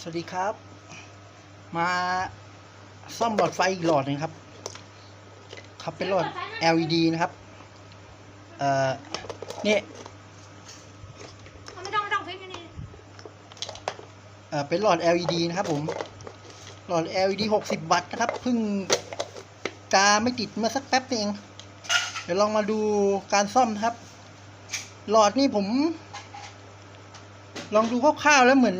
สวัสดีครับ มาซ่อมหลอดไฟอีกหลอดหนึงครับ ครับเป็นหลอด LED นะครับ เอ่อนี่ไม่ต้องไม่ต้องฟิกนี่เอ่อเป็นหลอด LED นะครับผม หลอด LED 60 วัตต์นะครับเพิ่งกาไม่ติดเมื่อสักแป๊บนึงเอง เดี๋ยวลองมาดูการซ่อมนะครับ หลอดนี่ผม ลองดูคร่าวๆแล้วเหมือน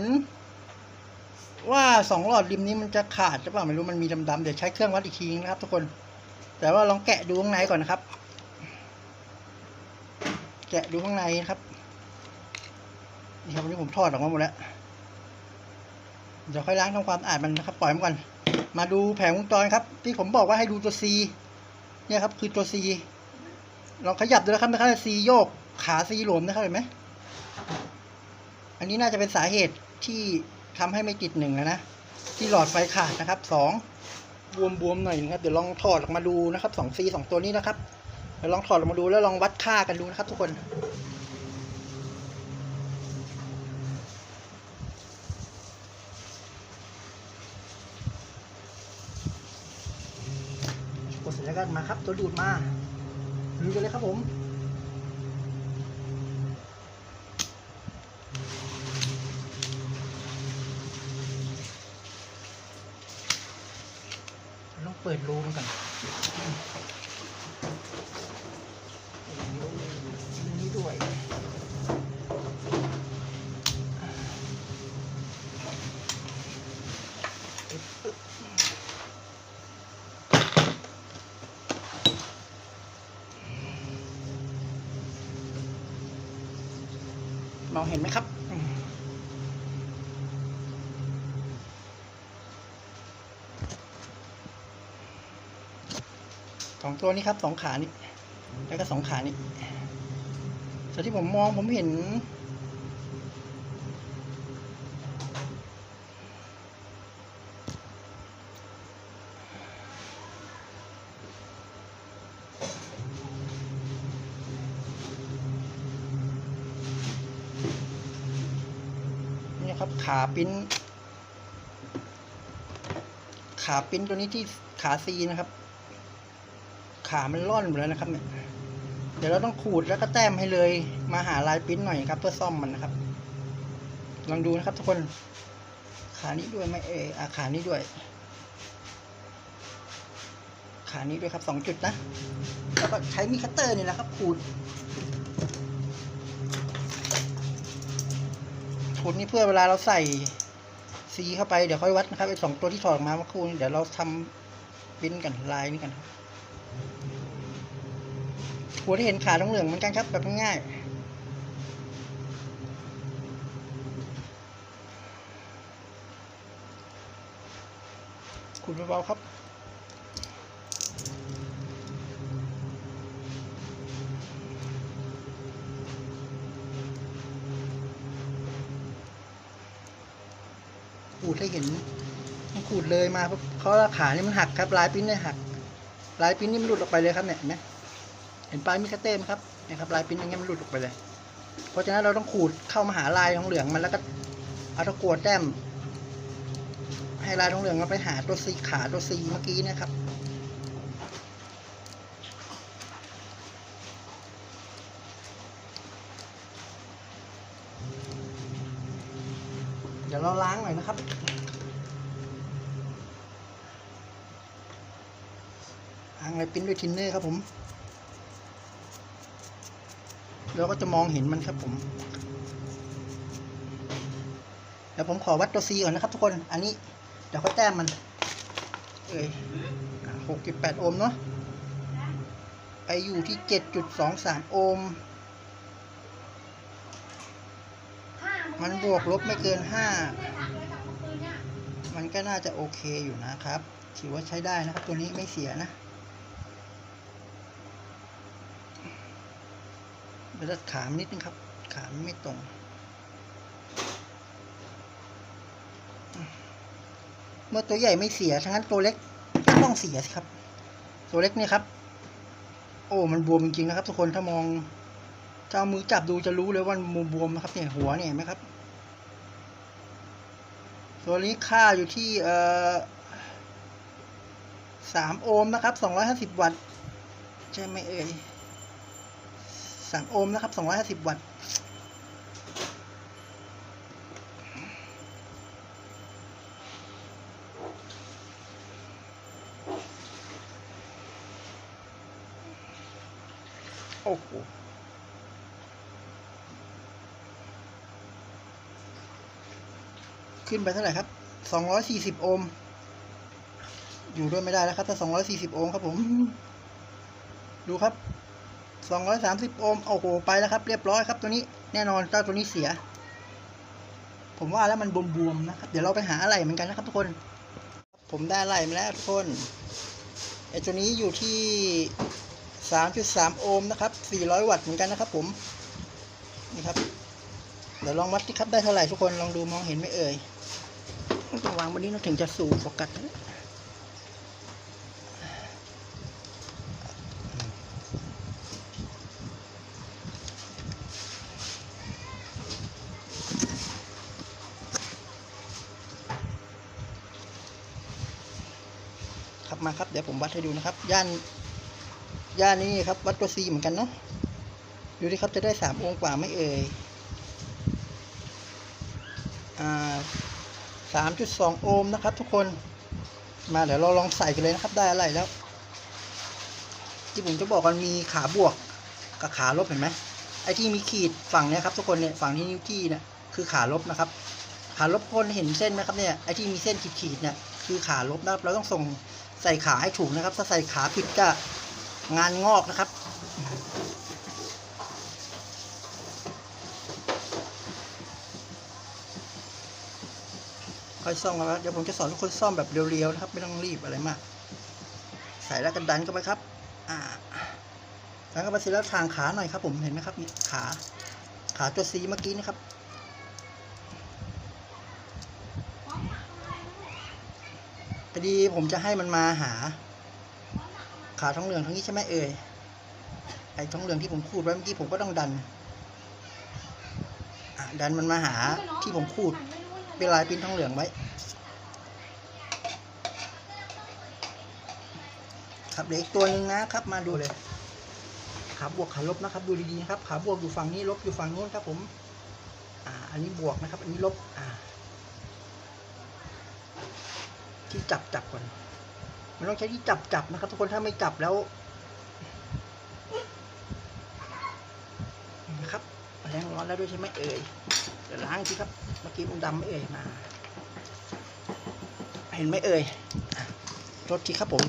ว่าสองหลอดริมนี้มันจะขาดหรือเปล่าไม่รู้มันมีดำๆเดี๋ยวใช้เครื่องวัดอีกทีนึงนะครับ ทุกคน แต่ว่าลองแกะดูข้างในก่อนนะครับ แกะดูข้างในนะครับนี่ครับวันนี้ผมถอดออกมาหมดแล้วเดี๋ยวค่อยล้างทำความสะอาดมันนะครับปล่อยมันก่อนมาดูแผงวงจรครับ ที่ผมบอกว่าให้ดูตัว C เนี่ยครับคือตัว C ลองขยับดูนะครับนะครับ C โยกขา C หลวมนะครับเห็นไหมอันนี้น่าจะเป็นสาเหตุที่ ทำให้ไม่ติดหนึ่งนะนะ ที่หลอดไฟขาดนะครับสองบวมๆหน่อยนะครับ เดี๋ยวลองถอดออกมาดูนะครับสอง C สองตัวนี้นะครับเดี๋ยวลองถอดออกมาดูแล้วลองวัดค่ากันดูนะครับ ทุกคนกดสร็จแล้วก็มาครับ ตัวดูดมาดูกันเลยครับผม ต้องเปิดรูมันก่อนรูนี้ด้วยมองเห็นไหมครับอืม สองตัวนี้ครับสองขานี้แล้วก็สองขานี้ส่วนที่ผมมองผมเห็น นี่ครับขาปิ้นขาปิ้นตัวนี้ที่ขาซีนะครับ ขามันร่อนหมดแล้วนะครับเนี่ยเดี๋ยวเราต้องขูดแล้วก็แต้มให้เลย มาหาลายปิ้นหน่อยครับ เพื่อซ่อมมันนะครับ ลองดูนะครับทุกคน ขานี้ด้วยไหมเอออาขานี้ด้วย ขานี้ด้วยครับสองจุดนะ แล้วก็ใช้มีคัตเตอร์นี่แหละครับ ขูด ขูดนี่เพื่อเวลาเราใส่ซีเข้าไปเดี๋ยวค่อยวัดนะครับไอ้สองตัวที่ถอดออกมาเมื่อครู่นี้เดี๋ยวเราทำปิ้นกันลายนี่กันครับ ขูดให้เห็นขาทองเหลืองเหมือนกันครับแบบง่ายขูดเบาๆครับขูดให้เห็นขูดเลยมาปุ๊บเขาะว่าขานี่มันหักครับลายปิ้นเนี่ยหัก ลายปิ้นนี่มันหลุดออกไปเลยครับเนี่ยเห็นไหมเห็นปลายมิคาเต้ไหมครับนี่ครับลายปิ้นอย่างเงี้ยมันหลุดออกไปเลย เพราะฉะนั้นเราต้องขูดเข้ามาหาลายทองเหลืองมันแล้วก็เอาตะกั่วแต้ม ให้ลายทองเหลืองเราไปหาตัวซีขาตัวซีเมื่อกี้นะครับเดี๋ยวเราล้างหน่อยนะครับ ล้างอะไร ปิ้นด้วยทินเนอร์ครับผม เราก็จะมองเห็นมันครับผม เดี๋ยวผมขอวัดตัวซีก่อนนะครับทุกคน อันนี้เดี๋ยวค่อยแต้มมัน เอ้ยหกจุดแปดโอห์มเนาะ ไปอยู่ที่เจ็ดจุดสองสามโอห์ม มันบวกลบไม่เกินห้า มันก็น่าจะโอเคอยู่นะครับ ถือว่าใช้ได้นะครับ ตัวนี้ไม่เสียนะ เดี๋ยวตัดขามนนิดนึงครับ ขามไม่ตรง เมื่อตัวใหญ่ไม่เสียทั้งนั้นตัวเล็กก็ต้องเสียสิครับ ตัวเล็กเนี่ยครับ โอ้มันบวมจริงๆนะครับ ทุกคนถ้ามองถ้าเอามือจับดูจะรู้เลยว่ามันบวมนะครับเนี่ยหัวเนี่ยเห็นไหมครับ ตัวนี้ค่าอยู่ที่เอ่อสามโอห์มนะครับสองร้อยห้าสิบวัตต์ใช่ไหมเอ่ย สามโอห์มนะครับสองร้อยห้าสิบวัตต์โอ้โหขึ้นไปเท่าไหร่ครับสองร้อยสี่สิบโอห์ม อยู่ด้วยไม่ได้แล้วครับ ถ้าสองร้อยสี่สิบโอห์มครับผม ดูครับ สองร้อยสามสิบโอห์มโอ้โหไปแล้วครับ เรียบร้อยครับตัวนี้แน่นอนเจ้าตัวนี้เสีย ผมว่าแล้วมันบวมๆนะครับ เดี๋ยวเราไปหาอะไรเหมือนกันนะครับทุกคน ผมได้อะไรมาแล้วทุกคนไอตัวนี้อยู่ที่ 3.3 โอห์มนะครับ 400 วัตต์เหมือนกันนะครับ ผมนี่ครับ เดี๋ยวลองวัดที่ครับได้เท่าไหร่ทุกคนลองดูมองเห็นไหมเอ่ยต้องวางบนนี้นะถึงจะสูงโฟกัสนะ มาครับ เดี๋ยวผมวัดให้ดูนะครับ ย่าน ย่านนี้ครับ วัดตัว C เหมือนกันเนาะ ดูดิครับจะได้สามองค์กว่าไม่เอ่ย อ่าสามจุดสองโอห์มนะครับ ทุกคน มาเดี๋ยวเราลองใส่กันเลยนะครับ ได้อะไรแล้ว ที่ผมจะบอกมันมีขาบวกกับขาลบเห็นไหมไอ้ที่มีขีดฝั่งเนี้ยครับทุกคนเนี่ยฝั่งที่นิ้วจี้เนี่ยคือขาลบนะครับ ขาลบคนเห็นเส้นไหมครับเนี่ยไอ้ที่มีเส้นขีดๆเนี่ยคือขาลบนะครับ เราต้องส่ง ใส่ขาให้ถูกนะครับ ถ้าใส่ขาผิดก็งานงอกนะครับ ค่อยซ่อมครับเดี๋ยวผมจะสอนทุกคนซ่อมแบบเรียวๆนะครับ ไม่ต้องรีบอะไรมาก ใส่แล้วกันดันเข้าไปครับ อ่าดันเข้าไปเสร็จแล้วทางขาหน่อยครับ ผมเห็นไหมครับนี่ขา ขาตัวซีเมื่อกี้นะครับ พอ ดี ผมจะให้มันมาหา ขาท้องเหลืองทั้งนี้ใช่ไหมเอ่ยไอ้ท้องเหลืองที่ผมขูดไว้เมื่อกี้ผมก็ต้องดันดันมันมาหาที่ผมขูดเป็นลายปิ้นท้องเหลืองไว้ ครับเดี๋ยวอีกตัวหนึ่งนะครับมาดูเลยขาบวกขาลบนะครับ ดูดีๆนะครับขาบวกอยู่ฝั่งนี้ลบอยู่ฝั่งนู้นครับผม อ่า อันนี้บวกนะครับ อันนี้ลบ อ่า ที่ จับจับก่อน มันต้องใช้ที่จับจับนะครับ ทุกคนถ้าไม่จับแล้วนะครับแรงร้อนแล้วด้วยใช่ไหมเอ่ยเดี๋ยวล้างทีครับ เมื่อกี้มันดำไม่เอ่ยมา เห็นไหมเอ่ยรถทีครับผม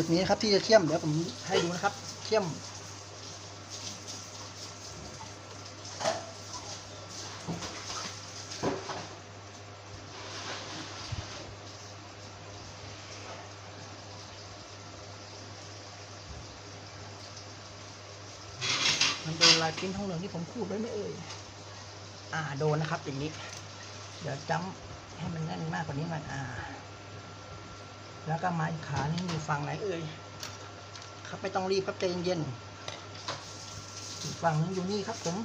จุดนี้นะครับที่จะเชื่อมเดี๋ยวผมให้ดูนะครับเชื่อมมันโดนลายปิ้นทองเหลืองที่ผมพูดไว้ไหมเอ่ยอ่าโดนนะครับอย่างนี้ เดี๋ยวจ้ำให้มันแน่นมากกว่านี้มันอ่า แล้วก็มาอีกขานึงอยู่ฝั่งไหนเอ่ยครับไม่ต้องรีบครับใจเย็นๆอีกฝั่งนึงอยู่นี่ครับผม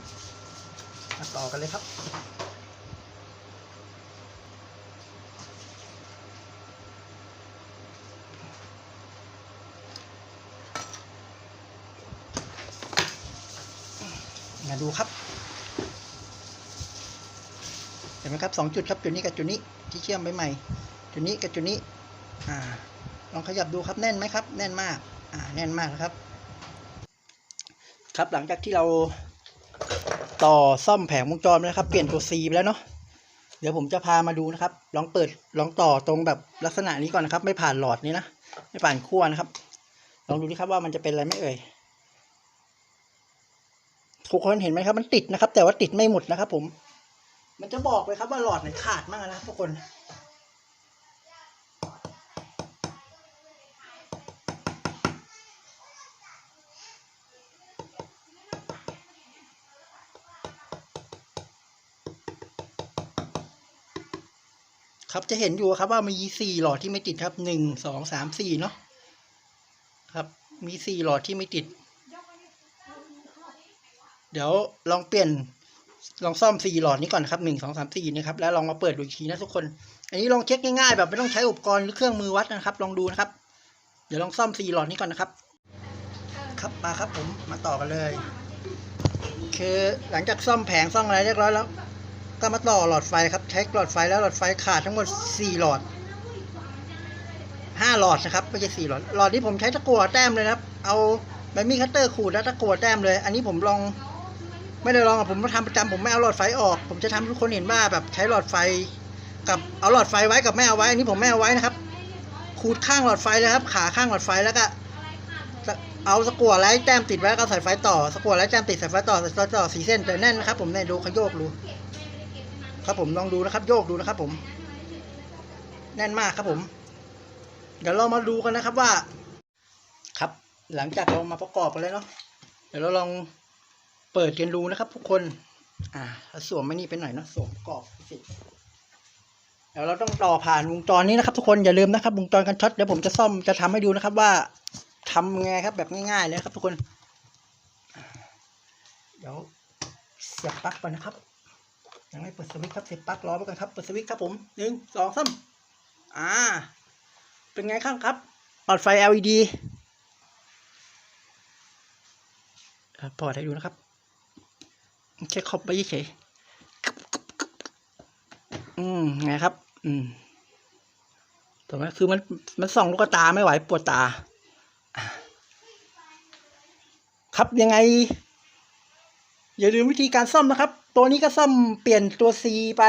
มาต่อกันเลยครับมาดูครับ เห็นไหมครับสองจุดครับจุดนี้กับจุดนี้ที่เชื่อมไปใหม่จุดนี้กับจุดนี้ อ่าลองขยับดูครับแน่นไหมครับ แน่นมากอ่าแน่นมากนะครับ ครับหลังจากที่เราต่อซ่อมแผงวงจรไปนะครับ เปลี่ยนตัว C ไปแล้วเนาะเดี๋ยวผมจะพามาดูนะครับ ลองเปิดลองต่อตรงแบบลักษณะนี้ก่อนนะครับ ไม่ผ่านหลอดนี้นะไม่ผ่านขั้วนะครับ ลองดูดิครับว่ามันจะเป็นอะไรไม่เอ่ยทุกคนเห็นไหมครับ มันติดนะครับ แต่ว่าติดไม่หมดนะครับ ผม มันจะบอกเลยครับว่าหลอดไหนขาดมากนะครับทุกคน ครับจะเห็นอยู่ครับว่ามีสี่หลอดที่ไม่ติดครับหนึ่งสองสามสี่เนาะครับ มีสี่หลอดที่ไม่ติด เดี๋ยวลองเปลี่ยนลองซ่อมสี่หลอดนี้ก่อนครับหนึ่งสองสามสี่นี่ครับแล้วลองมาเปิดดูอีกทีนะทุกคน อันนี้ลองเช็คง่ายๆแบบไม่ต้องใช้อุปกรณ์หรือเครื่องมือวัดนะครับ ลองดูนะครับ เดี๋ยวลองซ่อมสี่หลอดนี้ก่อนนะครับ ครับมาครับผมมาต่อกันเลยคือหลังจากซ่อมแผงซ่อมอะไรเรียบร้อยแล้ว ก็มาต่อหลอดไฟครับใช้หลอดไฟแล้วหลอดไฟขาดทั้งหมดสี่หลอดห้าหลอดนะครับไม่ใช่สี่หลอด หลอดนี้ผมใช้ตะกั่วแต้มเลยนะครับ เอาใบมีดคัตเตอร์ขูดแล้วตะกั่วแต้มเลย อันนี้ผมลองไม่ได้ลองอะผมมาทำประจำผมไม่เอาหลอดไฟออก ผมจะทำให้ทุกคนเห็นว่าแบบใช้หลอดไฟ กับเอาหลอดไฟไว้กับไม่เอาไว้ อันนี้ผมไม่เอาไว้นะครับ ขูดข้างหลอดไฟเลยครับ ขาข้างหลอดไฟแล้วก็เอาสกัวไล่แต้มติดไว้แล้วก็ใส่ไฟต่อสกัวไล่แต้มติดใส่ไฟต่อใส่ไฟต่อสีเส้นแต่แน่นนะครับ ผมเนี่ยดูเขาโยกดู ครับผมลองดูนะครับโยกดูนะครับผม แน่นมากครับผม เดี๋ยวเรามาดูกันนะครับว่า ครับ หลังจากเรามาประกอบกันแล้วเนาะเดี๋ยวเราลองเปิดกันดูนะครับ ทุกคน อ่าสวมไม่นี่ไปหน่อยเนาะสวมประกอบสิเดี๋ยวเราต้องต่อผ่านวงจรนี้นะครับ ทุกคนอย่าลืมนะครับวงจรกันช็อตเดี๋ยวผมจะซ่อมจะทำให้ดูนะครับว่าทำไงครับแบบง่ายๆเลยครับ ทุกคน เดี๋ยวเสียบปลั๊กไปนะครับ ยังไม่เปิดสวิตช์ครับเสียบปลั๊กรอไว้กันครับเปิดสวิตช์ครับผมหนึ่งสองสามอ่า เป็นไงข้างครับหลอดไฟ LED อะพอดให้ดูนะครับแค่ครอบไปเฉยอืมไงครับ อืมถูกไหมคือมันมันส่องลูกตาไม่ไหวปวดตา ครับยังไง อย่าลืมวิธีการซ่อมนะครับ ตัวนี้ก็ซ่อมเปลี่ยนตัว C ไป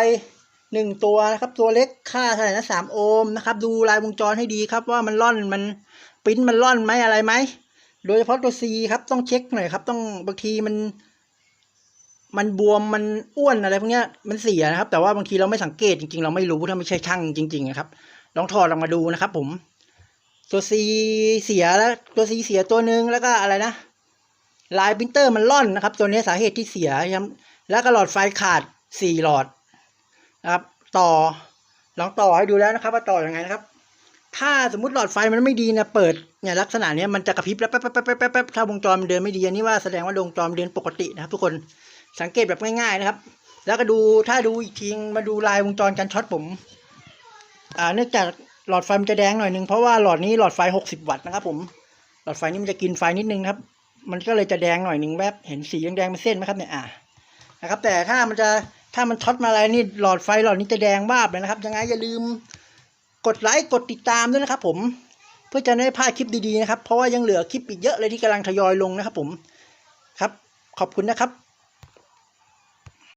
หนึ่งตัวนะครับ ตัวเล็กค่าเท่าไหร่นะสามโอห์มนะครับ ดูลายวงจรให้ดีครับว่ามันล่อนมันปิ้นมันล่อนไหมอะไรไหมโดยเฉพาะตัว C ครับต้องเช็คหน่อยครับ ต้องบางทีมัน มันบวมมันอ้วนอะไรพวกเนี้ยมันเสียนะครับ แต่ว่าบางทีเราไม่สังเกตจริงๆ เราไม่รู้ถ้าไม่ใช่ช่างจริงๆนะครับลองถอดออกมาดูนะครับ ผม ตัว C เสียแล้วตัว C เสียตัวหนึ่งแล้วก็อะไรนะลายปรินเตอร์มันล่อนนะครับ ตัวนี้สาเหตุที่เสียครับ แล้วก็หลอดไฟขาดสี่หลอดนะครับ ต่อลองต่อให้ดูแล้วนะครับ ว่าต่ออยังไงนะครับ ถ้าสมมติหลอดไฟมันไม่ดีนะเปิดเนี่ยลักษณะเนี้ยมันจะกระพริบแล้วแป๊บแป๊บแป๊บแป๊บแป๊บแป๊บถ้าวงจรมันเดินไม่ดีอันนี้ว่าแสดงว่าวงจรเดินปกตินะครับ ทุกคนสังเกตแบบง่ายๆนะครับ แล้วก็ดูถ้าดูอีกทีมาดูลายวงจรการช็อตผม อ่าเนื่องจากหลอดไฟมันจะแดงหน่อยนึงเพราะว่าหลอดนี้หลอดไฟหกสิบวัตต์นะครับ ผมหลอดไฟนี้มันจะกินไฟนิดนึงครับ มันก็เลยจะแดงหน่อยนึงแวบเห็นสีแดงๆเป็นเส้นไหมครับเนี่ยอ่า นะครับ แต่ถ้ามันจะถ้ามันช็อตมาอะไรนี่หลอดไฟหลอดนี้จะแดงวาบเลยนะครับ ยังไงอย่าลืมกดไลค์กดติดตามด้วยนะครับ ผมเพื่อจะได้พลาดคลิปดีๆนะครับ เพราะว่ายังเหลือคลิปอีกเยอะเลยที่กำลังทยอยลงนะครับ ผมครับ ขอบคุณนะครับ